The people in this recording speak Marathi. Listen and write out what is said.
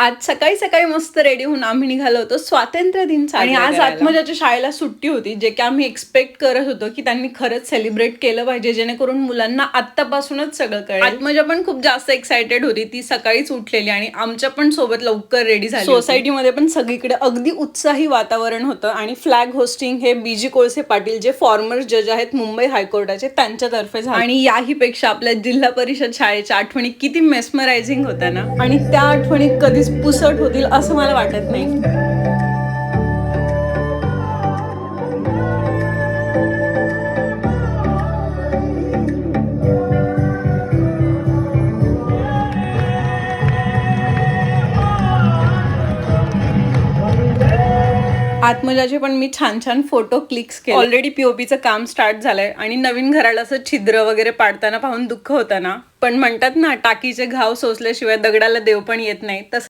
आज सकाळी सकाळी मस्त रेडी होऊन आम्ही निघालो होतो स्वातंत्र्य दिन आणि आज आत्मजाच्या शाळेला सुट्टी होती जे की आम्ही एक्सपेक्ट करत होतो की त्यांनी खरंच सेलिब्रेट केलं पाहिजे जेणेकरून मुलांना आत्तापासूनच सगळं कळेल. आत्मजा पण खूप जास्त एक्सायटेड होती. ती सकाळीच उठलेली आणि आमच्या पण सोबत लवकर रेडी झाली सोसायटीमध्ये पण सगळीकडे अगदी उत्साही वातावरण होतं आणि फ्लॅग होस्टिंग हे बीजी कोळसे पाटील जे फॉर्मर जज आहेत मुंबई हायकोर्टाचे त्यांच्यातर्फे झालं. आणि याही पेक्षा आपल्या जिल्हा परिषद शाळेच्या आठवणी किती मेस्मरायझिंग होत्या ना. आणि त्या आठवणी कधीच पुसट होतील असं मला वाटत नाही. आत्मजाचे पण मी छान छान फोटो क्लिक्स केले. ऑलरेडी पीओपीचं काम स्टार्ट झालंय आणि नवीन घराला असं छिद्र वगैरे पाडताना पाहून दुःख होतं ना. पण म्हणतात ना टाकीचे घाव सोसल्याशिवाय दगडाला देव पण येत नाही. तसं